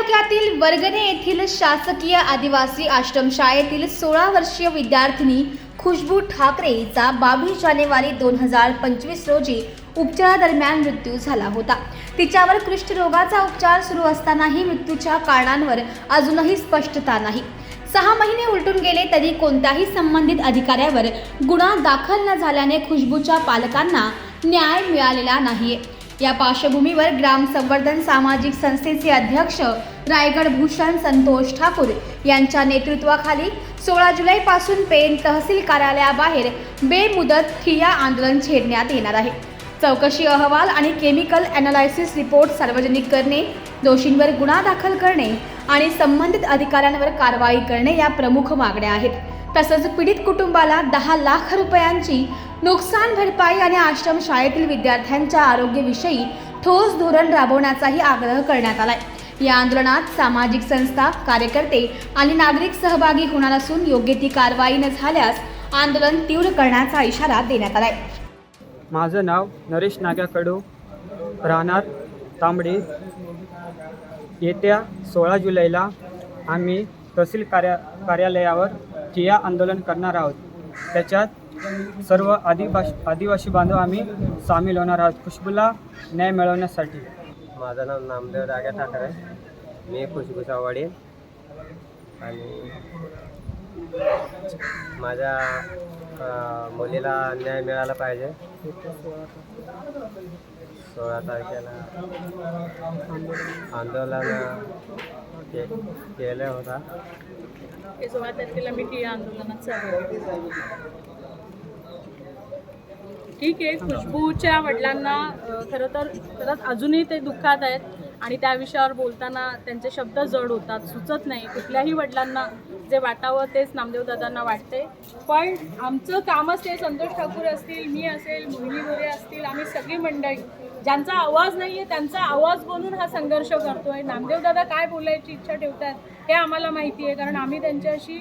तालुक्यातील वर्गणे येथील शासकीय आदिवासी आश्रमशाळेतील सोळा वर्षीय विद्यार्थिनी खुशबू ठाकरे हिचा बावीस जानेवारी दोन हजार पंचवीस रोजी उपचारादरम्यान मृत्यू झाला होता. तिच्यावर कुष्ठरोगाचा उपचार सुरू असतानाही मृत्यूच्या कारणांवर अजूनही स्पष्टता नाही. सहा महिने उलटून गेले तरी कोणत्याही संबंधित अधिकाऱ्यावर गुन्हा दाखल न झाल्याने खुशबूच्या पालकांना न्याय मिळालेला नाहीये. या पार्श्वभूमीवर ग्राम संवर्धन सामाजिक संस्थेचे अध्यक्ष रायगड भूषण संतोष ठाकूर यांच्या नेतृत्वाखाली सोळा जुलैपासून पेन तहसील कार्यालयाबाहेर बेमुदत ठिय्या आंदोलन छेडण्यात येणार आहे. चौकशी अहवाल आणि केमिकल अनालायसिस रिपोर्ट सार्वजनिक करणे दोषींवर गुन्हा दाखल करणे आणि संबंधित अधिकाऱ्यांवर कारवाई करणे या प्रमुख मागण्या आहेत. तसंच पीडित कुटुंबाला दहा लाख रुपयांची नुकसान भरपाई आणि आश्रम शाळेतील विद्यार्थ्यांच्या आरोग्याविषयी ठोस धोरण राबवण्याचाही आग्रह करण्यात आलाय. या आंदोलनात सामाजिक संस्था कार्यकर्ते आणि नागरिक सहभागी होणार असून योग्य ती कारवाई न झाल्यास आंदोलन तीव्र करण्याचा इशारा देण्यात आलाय. माझं नाव नरेश नाग्या कडू राहणार तांबडी. येत्या सोळा जुलैला आम्ही तहसील कार्या कार्यालयावर ठिया आंदोलन करणार आहोत. त्याच्यात सर्व आदिवासी आदिवासी बांधव आम्ही सामील होणार आहोत. खुशबूला न्याय मिळवण्यासाठी. माझं नाव नामदेव रागा ठाकरे. मी खुशबू वडील आणि माझ्या मुलीला न्याय मिळाला पाहिजे. सोळा तारखेला आंदोलन के केलं होता. हे सोळा तारखेला मी आंदोलनात. ठीक आहे. खुशबूच्या वडिलांना खरं तर खरंच अजूनही ते दुःखात आहेत. आणि त्या विषयावर बोलताना त्यांचे शब्द जड होतात सुचत नाही. कुठल्याही वडिलांना जे वाटावं तेच नामदेव दादांना वाटते. पण आमचं कामच ते संतोष ठाकूर असतील मी असेल मोहिनी गोरे असतील आम्ही सगळी मंडळी ज्यांचा आवाज नाही आहे त्यांचा आवाज बोलून हा संघर्ष करतोय. नामदेव दादा काय बोलायची इच्छा ठेवतात हे आम्हाला माहिती आहे कारण आम्ही त्यांच्याशी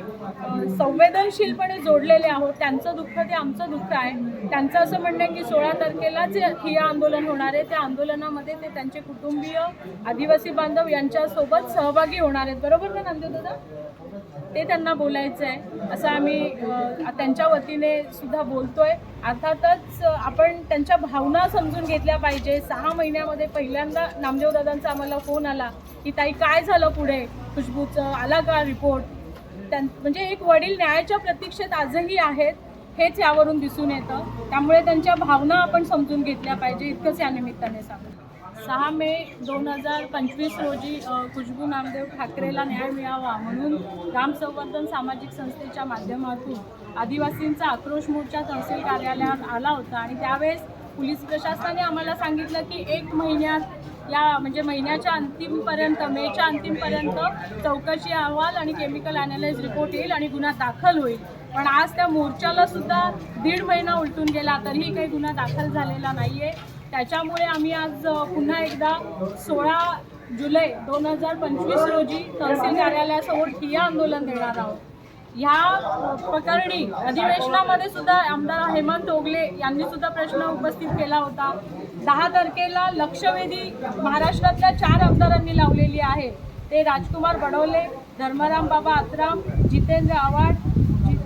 संवेदनशीलपणे जोडलेले आहोत. त्यांचं दुःख ते आमचं दुःख आहे. त्यांचं असं म्हणणं आहे की सोळा तारखेला जे ठिय्या आंदोलन होणार आहे. त्या आंदोलनामध्ये ते त्यांचे कुटुंबीय आदिवासी बांधव यांच्यासोबत सहभागी होणार आहेत. बरोबर ना नामदेव दादा? ते त्यांना बोलायचं आहे असं आम्ही त्यांच्या वतीने सुद्धा बोलतोय. अर्थातच आपण त्यांच्या भावना समजून घेतल्या पाहिजे. सहा महिन्यामध्ये पहिल्यांदा नामदेव दादांचा आम्हाला फोन आला की ताई काय झालं पुढे? खुशबूचं आला का रिपोर्ट त्यां म्हणजे एक वडील न्यायाच्या प्रतीक्षेत आजही आहेत हेच यावरून दिसून येतं. त्यामुळे त्यांच्या भावना आपण समजून घेतल्या पाहिजे इतकंच या निमित्ताने सांगतो सहा मे दोन हजार पंचवीस रोजी खुशबू नामदेव ठाकरेला न्याय मिळावा म्हणून ग्रामसंवर्धन सामाजिक संस्थेच्या माध्यमातून आदिवासींचा आक्रोश मोर्चा तहसील कार्यालयात आला होता आणि त्यावेळेस पोलीस प्रशासनाने आम्हाला सांगितलं की एक महिन्यात या म्हणजे महिन्याच्या अंतिमपर्यंत मेच्या अंतिमपर्यंत चौकशी अहवाल आणि केमिकल अनालाइज रिपोर्ट येईल आणि गुन्हा दाखल होईल. पण आज त्या मोर्चाला सुद्धा दीड महिना उलटून गेला तरीही काही गुन्हा दाखल झालेला नाही आहे त्याच्यामुळे आम्ही आज पुन्हा एकदा सोळा जुलै दोन हजार पंचवीस रोजी तहसील कार्यालयासमोर ठिय्या आंदोलन देणार आहोत. ह्या प्रकरणी अधिवेशनामध्ये सुद्धा आमदार हेमंत ओगले यांनी सुद्धा प्रश्न उपस्थित केला होता. दहा तारखेला लक्षवेधी महाराष्ट्रातल्या चार आमदारांनी लावलेली आहे. ते राजकुमार बडोले धर्मराम बाबा आत्राम जितेंद्र आव्हाड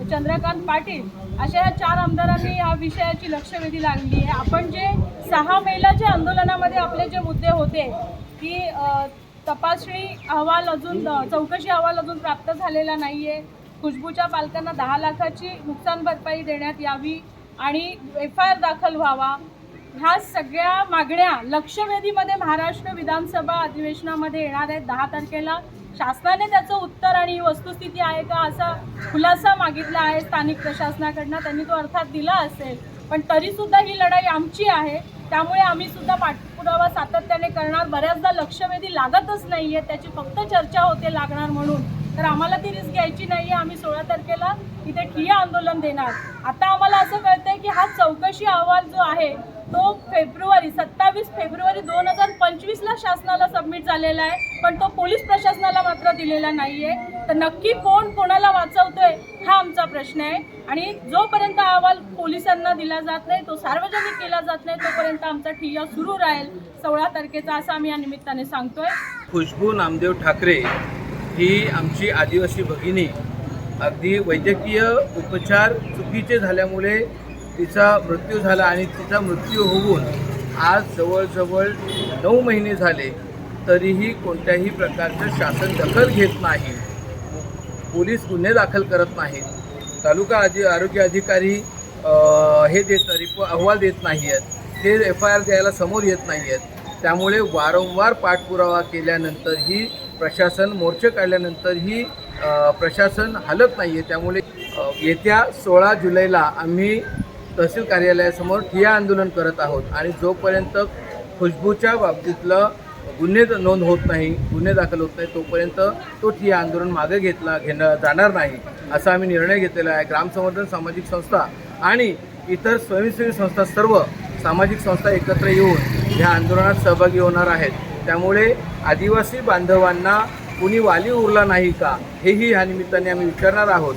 चंद्रकांत पाटील अशा या चार आमदारांनी या विषयाची लक्षवेधी लागली आहे. आपण जे सहा मेला जे आंदोलनामध्ये आपले जे मुद्दे होते की तपासणी अहवाल अजून चौकशी अहवाल अजून प्राप्त झालेला नाही आहे खुशबूच्या पालकांना दहा लाखाची नुकसान भरपाई देण्यात यावी आणि एफ आय आर दाखल व्हावा. ह्या सगळ्या मागण्या लक्षवेधीमध्ये महाराष्ट्र विधानसभा अधिवेशनामध्ये येणार आहेत दहा तारखेला. शासनाने त्याचं उत्तर आणि वस्तुस्थिती आहे का असा खुलासा मागितला आहे स्थानिक प्रशासनाकडनं. त्यांनी तो अर्थात दिला असेल पण तरीसुद्धा ही लढाई आमची आहे. त्यामुळे आम्ही सुद्धा पाठपुरावा सातत्याने करणार. बऱ्याचदा लक्षवेधी लागतच नाही आहे त्याची फक्त चर्चा होते लागणार म्हणून. तर आम्हाला ती रिस्क घ्यायची नाही आहे आम्ही सोळा तारखेला इथे ठिय्या आंदोलन देणार. आता आम्हाला असं कळतंय की हा चौकशी अहवाल जो आहे तो फेब्रुवारी सत्तावीस फेब्रुवारी दोन हजार पंचवीसला शासनाला सबमिट झालेला आहे. पण तो पोलीस प्रशासनाला मात्र दिलेला नाही आहे तर नक्की कोण कोणाला वाचवतोय हा आमचा प्रश्न आहे. आणि जोपर्यंत अहवाल पोलिसांना दिला जात नाही तो सार्वजनिक केला जात नाही तोपर्यंत आमचा ठिय्या सुरू राहील. सोळा तारखेचा असं आम्ही या निमित्ताने सांगतोय. खुशबू नामदेव ठाकरे ही आमची आदिवासी भगिनी. अगदी वैद्यकीय उपचार चुकीचे झाल्यामुळे तिचा मृत्यू झाला आणि तिचा मृत्यू होऊन आज जवळजवळ नऊ महिने झाले तरीही कोणत्याही प्रकारचं शासन दखल घेत नाही. पोलीस गुन्हे दाखल करत नाहीत. तालुका आधी आरोग्य अधिकारी हे देत रिपो अहवाल देत नाही आहेत ते एफ आय आर द्यायला समोर येत नाही आहेत त्यामुळे वारंवार पाठपुरावा केल्यानंतरही प्रशासन मोर्चे काढल्यानंतरही प्रशासन हलत नाही आहे त्यामुळे येत्या सोळा जुलैला आम्ही तहसील कार्यालयासमोर ठिया आंदोलन करत आहोत. आणि जोपर्यंत खुशबूच्या बाबतीतलं गुन्हे नोंद होत नाही गुन्हे दाखल होत नाही तोपर्यंत तो ठिया आंदोलन मागे घेतला घेणं जाणार नाही असा आम्ही निर्णय घेतलेला आहे. ग्रामसंवर्धन सामाजिक संस्था आणि इतर स्वयंसेवी संस्था सर्व सामाजिक संस्था एकत्र येऊन ह्या आंदोलनात सहभागी होणार आहेत. त्यामुळे आदिवासी बांधवांना कुणी वाली उरला नाही का हेही ह्या निमित्ताने आम्ही विचारणार आहोत.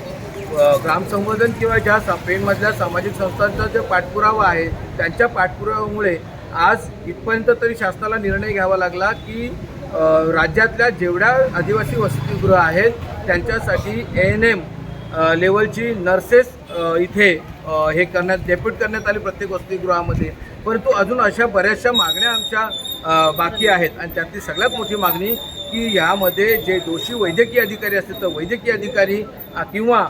ग्रामसंवर्धन किंवा ज्या सा पेणमधल्या सामाजिक संस्थांचा जो पाठपुरावा आहे त्यांच्या पाठपुराव्यामुळे आज इथपर्यंत तरी शासनाला निर्णय घ्यावा लागला की राज्यातल्या जेवढ्या आदिवासी वसतिगृह आहेत त्यांच्यासाठी ए एन एम लेवलची नर्सेस इथे हे करण्यात डेप्यूट करण्यात आली प्रत्येक वसतिगृहामध्ये. परंतु अजून अशा बऱ्याचशा मागण्या आमच्या बाकी आहेत. आणि त्यातली सगळ्यात मोठी मागणी की यामध्ये जे दोषी वैद्यकीय अधिकारी असतील तर वैद्यकीय अधिकारी किंवा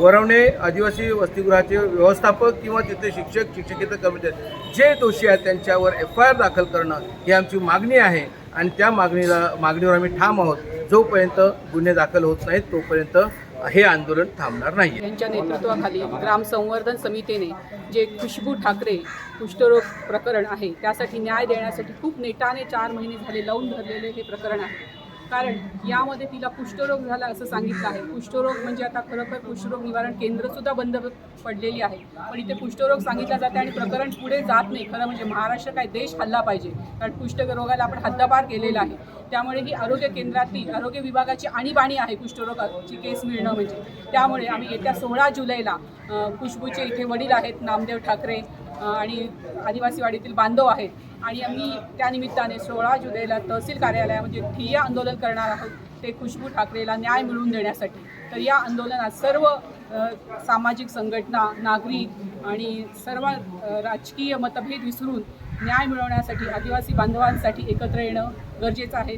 वरवणे आदिवासी वसतिगृहाचे व्यवस्थापक किंवा तिथे शिक्षक शिक्षकेतर कर्मचारी जे दोषी आहेत त्यांच्यावर एफ आय आर दाखल करणं ही आमची मागणी आहे. आणि त्या मागणीला मागणीवर आम्ही ठाम आहोत. जोपर्यंत गुन्हे दाखल होत नाहीत तोपर्यंत हे आंदोलन थांबणार नाही यांच्या नेतृत्वाखाली ग्राम संवर्धन समितीने जे खुशबू ठाकरे कुष्ठरोग प्रकरण आहे त्यासाठी न्याय देण्यासाठी खूप नेटाने चार महिने झाले लावून धरलेले हे प्रकरण आहे. कारण यामध्ये तिला कुष्ठरोग झाला असं सांगितलं आहे. कुष्ठरोग म्हणजे आता खरोखर कुष्ठरोग निवारण केंद्रसुद्धा बंद पडलेली आहे. पण इथे कुष्ठरोग सांगितलं जाते आणि प्रकरण पुढे जात नाही. खरं म्हणजे महाराष्ट्र काय देश हल्ला पाहिजे. कारण कुष्ठरोगाला आपण हद्दपार केलेला आहे. त्यामुळे ही आरोग्य केंद्रातील आरोग्य विभागाची आणीबाणी आहे कुष्ठरोगाची केस मिळणं म्हणजे. त्यामुळे आम्ही येत्या सोळा जुलैला अ, खुशबूचे इथे वडील आहेत. नामदेव ठाकरे आणि आदिवासीवाडीतील बांधव आहेत. आणि आम्ही त्यानिमित्ताने सोळा जुलैला तहसील कार्यालयामध्ये ठिय्या आंदोलन करणार आहोत ते खुशबू ठाकरेला न्याय मिळवून देण्यासाठी. तर या आंदोलनात सर्व सामाजिक संघटना नागरिक आणि सर्व राजकीय मतभेद विसरून न्याय मिळवण्यासाठी आदिवासी बांधवांसाठी एकत्र येणं गरजेचं आहे.